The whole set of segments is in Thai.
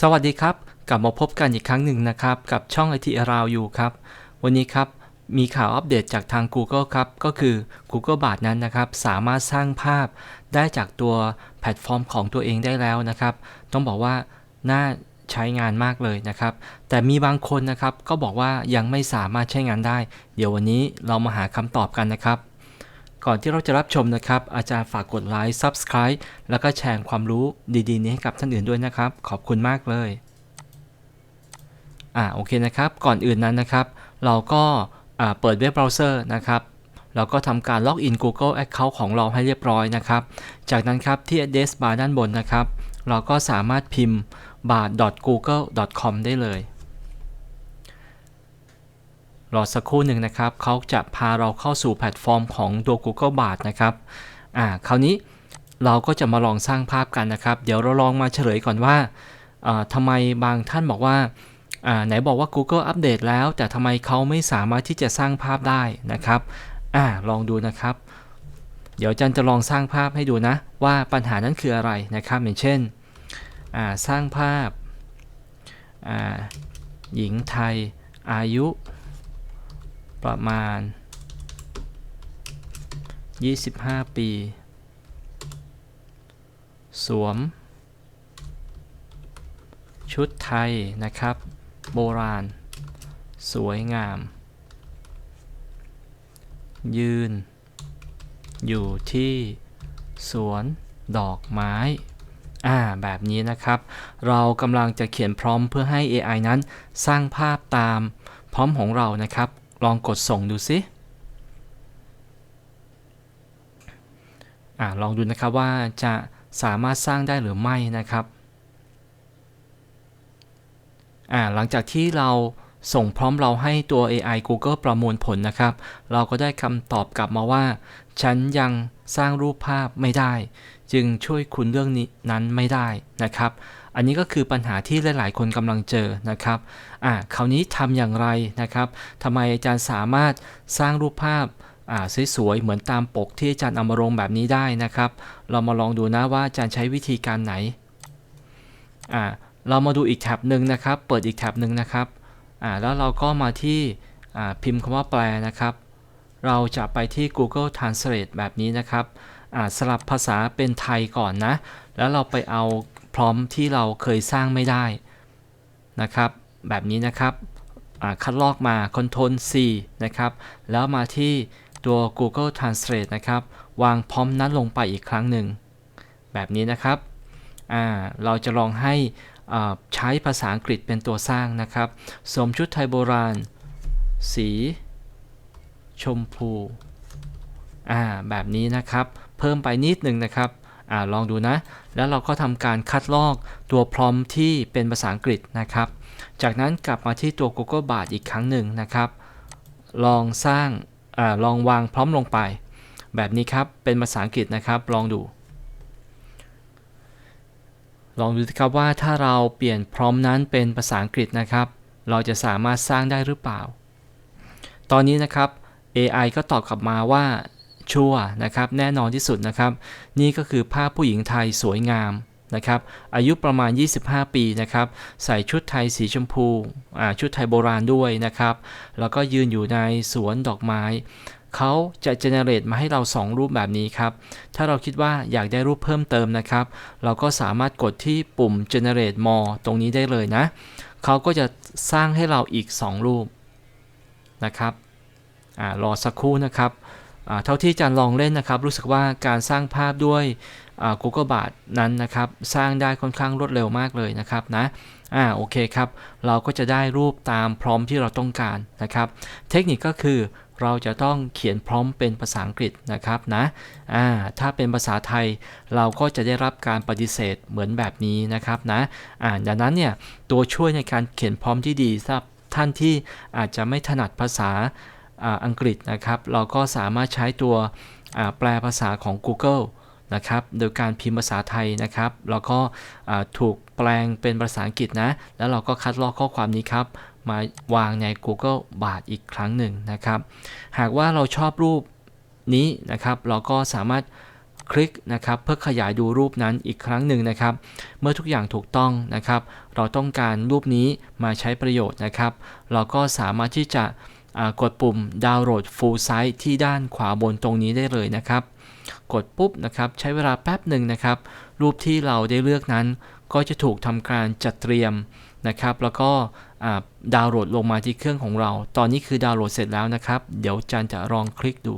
สวัสดีครับ กลับมาพบกันอีกครั้งหนึ่งนะครับ กับช่อง IT Around You ครับ วันนี้ครับ มีข่าวอัปเดตจากทาง Google ครับ ก็คือ Google b a r นั้นนะครับ สามารถสร้างภาพได้จากตัวแพลตฟอร์มของตัวเองได้แล้วนะครับ ต้องบอกว่าน่าใช้งานมากเลยนะครับ แต่มีบางคนนะครับ ก็บอกว่ายังไม่สามารถใช้งานได้ เดี๋ยววันนี้เรามาหาคำตอบกันนะครับ ก่อนที่เราจะรับชมนะครับ อาจารย์ฝากกดไลค์ Subscribe แล้วก็แชร์ความรู้ดีๆ นี้ให้กับท่านอื่นด้วยนะครับ ขอบคุณมากเลย อ่าโอเคนะครับ ก่อนอื่นนั้นนะครับ เราก็อ่าเปิดเว็บเบราว์เซอร์นะครับเราก็ทำการล็อกอิน Google Account ของเราให้เรียบร้อยนะครับ จากนั้นครับที่ address bar ด้านบนนะครับ เราก็สามารถพิมพ์ bar.google.com ได้เลย รอสักครู่หนึ่งนะครับเขาจะพาเราเข้าสู่แพลตฟอร์มของตัว Google Bard นะครับอ่าคราวนี้เราก็จะมาลองสร้างภาพกันนะครับ เดี๋ยวเราลองมาเฉลยก่อนว่าอ่าทำไมบางท่านบอกว่าอ่าไหนบอกว่า Google อัปเดตแล้ว แต่ทำไมเขาไม่สามารถที่จะสร้างภาพได้นะครับอ่าลองดูนะครับ เดี๋ยวจันจะลองสร้างภาพให้ดูนะ ว่าปัญหานั้นคืออะไรนะครับอย่างเช่นอ่าสร้างภาพอ่าหญิงไทยอายุ ประมาณ 25 ปี สวม ชุดไทยนะครับ โบราณ สวยงาม ยืน อยู่ที่สวนดอกไม้อ่าแบบนี้นะครับ เรากำลังจะเขียนพร้อมเพื่อให้ AI นั้นสร้างภาพตามพร้อมของเรานะครับ ลองกดส่งดูซิอ่าลองดูนะครับว่าจะสามารถสร้างได้หรือไม่นะครับอ่าหลังจากที่เราส่งพร้อมเราให้ตัว AI Google ประมวลผลนะครับ เราก็ได้คำตอบกลับมาว่า ฉันยังสร้างรูปภาพไม่ได้ จึงช่วยคุณเรื่องนี้นั้นไม่ได้นะครับ อันนี้ก็คือปัญหาที่หลาย ๆ คนกำลังเจอนะครับอ่าคราวนี้ทำอย่างไรนะครับทำไมอาจารย์สามารถสร้างรูปภาพอ่าสวยๆ เหมือนตามปกที่อาจารย์เอามาลงแบบนี้ได้นะครับ เรามาลองดูนะว่าอาจารย์ใช้วิธีการไหนอ่าเรามาดูอีกแท็บหนึ่งนะครับ เปิดอีกแท็บหนึ่งนะครับอ่าแล้วเราก็มาที่อ่าพิมพ์คำว่าแปลนะครับ เราจะไปที่ Google Translate แบบนี้นะครับอ่าสลับภาษาเป็นไทยก่อนนะ แล้วเราไปเอาพร้อมที่เราเคยสร้างไม่ได้นะครับ แบบนี้นะครับคัดลอกมา Ctrl C นะครับ แล้วมาที่ตัว Google Translate นะครับ วางพร้อมนั้นลงไปอีกครั้งหนึ่ง แบบนี้นะครับ เราจะลองให้ใช้ภาษาอังกฤษเป็นตัวสร้างนะครับ สวมชุดไทยโบราณ สี ชมพูแบบนี้นะครับเพิ่มไปนิดหนึ่งนะครับอลองดูนะ แล้วเราก็ทำการคัดลอกตัวพร้อมที่เป็นภาษาอังกฤษนะครับ จากนั้นกลับมาที่ตัว Google Bard อีกครั้งหนึ่งนะครับ ลองสร้างอลองวางพร้อมลงไป แบบนี้ครับเป็นภาษาอังกฤษนะครับ ลองดู ลองดูครับว่าถ้าเราเปลี่ยนพร้อมนั้นเป็นภาษาอังกฤษนะครับ เราจะสามารถสร้างได้หรือเปล่า ตอนนี้นะครับ AI ก็ตอบกลับมาว่าชัวนะครับแน่นอนที่สุดนะครับ นี่ก็คือภาพผู้หญิงไทยสวยงามนะครับอายุประมาณ 25 ปีนะครับใส่ชุดไทยสีชมพูชุดไทยโบราณด้วยนะครับแล้วก็ยืนอยู่ในสวนดอกไม้เขาจะเจเนเรตมาให้เรา 2 รูปแบบนี้ครับ ถ้าเราคิดว่าอยากได้รูปเพิ่มเติมนะครับ เราก็สามารถกดที่ปุ่ม generate more ตรงนี้ได้เลยนะ เขาก็จะสร้างให้เราอีก 2 รูปนะครับ รอสักครู่นะครับเท่าที่อาจารย์ลองเล่นนะครับ รู้สึกว่าการสร้างภาพด้วย Google Bard นั้นนะครับ สร้างได้ค่อนข้างรวดเร็วมากเลยนะครับนะอ่าโอเคครับ เราก็จะได้รูปตามพร้อมที่เราต้องการนะครับ เทคนิคก็คือเราจะต้องเขียนพร้อมเป็นภาษาอังกฤษนะครับนะอ่าถ้าเป็นภาษาไทยเราก็จะได้รับการปฏิเสธเหมือนแบบนี้นะครับนะอ่าดังนั้นเนี่ยตัวช่วยในการเขียนพร้อมที่ดีสำหรับท่านที่อาจจะไม่ถนัดภาษา อังกฤษนะครับ เราก็สามารถใช้ตัวแปลภาษาของ Google นะครับ โดยการพิมพ์ภาษาไทยนะครับ แล้วก็ถูกแปลงเป็นภาษาอังกฤษนะ แล้วเราก็คัดลอกข้อความนี้ครับ มาวางใน Google บาทอีกครั้งหนึ่งนะครับ หากว่าเราชอบรูปนี้นะครับ เราก็สามารถคลิกนะครับเพื่อขยายดูรูปนั้นอีกครั้งหนึ่งนะครับ เมื่อทุกอย่างถูกต้องนะครับ เราต้องการรูปนี้มาใช้ประโยชน์นะครับ เราก็สามารถที่จะ กดปุ่มดาวน์โหลด full size ที่ด้านขวาบนตรงนี้ได้เลยนะครับ กดปุ๊บนะครับใช้เวลาแป๊บหนึ่งนะครับ รูปที่เราได้เลือกนั้น ก็จะถูกทำการจัดเตรียมนะครับ แล้วก็ดาวน์โหลดลงมาที่เครื่องของเรา ตอนนี้คือดาวน์โหลดเสร็จแล้วนะครับ เดี๋ยวจันจะลองคลิกดู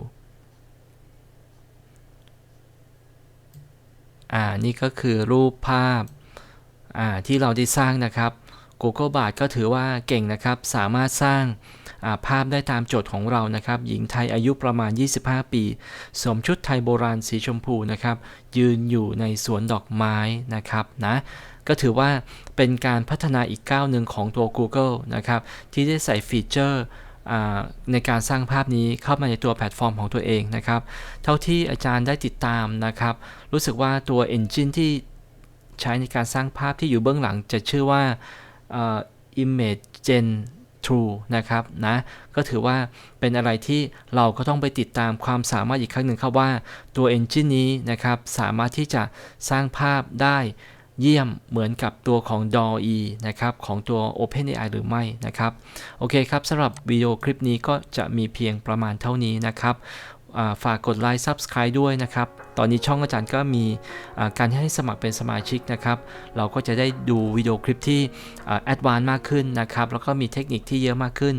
อ่านี่ก็คือรูปภาพอ่าที่เราได้สร้างนะครับ Google Bard ก็ถือว่าเก่งนะครับ สามารถสร้างาภาพได้ตามโจทย์ของเรานะครับ หญิงไทยอายุประมาณ 25 ปีสวมชุดไทยโบราณสีชมพูนะครับ ยืนอยู่ในสวนดอกไม้นะครับนะก็ถือว่าเป็นการพัฒนาอีกก้าวหนึ่งของตัว Google นะครับ ที่ได้ใส่ฟีเจอร์ในการสร้างภาพนี้เข้ามาในตัวแพลตฟอร์มของตัวเองนะครับ เท่าที่อาจารย์ได้ติดตามนะครับ รู้สึกว่าตัว Engine ที่ใช้ในการสร้างภาพที่อยู่เบื้องหลังจะชื่อว่า Image Gen True นะครับนะก็ถือว่าเป็นอะไรที่เราก็ต้องไปติดตามความสามารถอีกครั้งหนึ่งครับว่าตัว Engine นี้นะครับสามารถที่จะสร้างภาพได้เยี่ยมเหมือนกับตัวของ DALL-E นะครับของตัว OpenAI หรือไม่นะครับ โอเคครับสำหรับวิดีโอคลิปนี้ก็จะมีเพียงประมาณเท่านี้นะครับ ฝากกดไลค์ Subscribe ด้วยนะครับ ตอนนี้ช่องอาจารย์ก็มีการให้สมัครเป็นสมาชิกนะครับ เราก็จะได้ดูวิดีโอคลิปที่แอดวานซ์มากขึ้นนะครับ แล้วก็มีเทคนิคที่เยอะมากขึ้น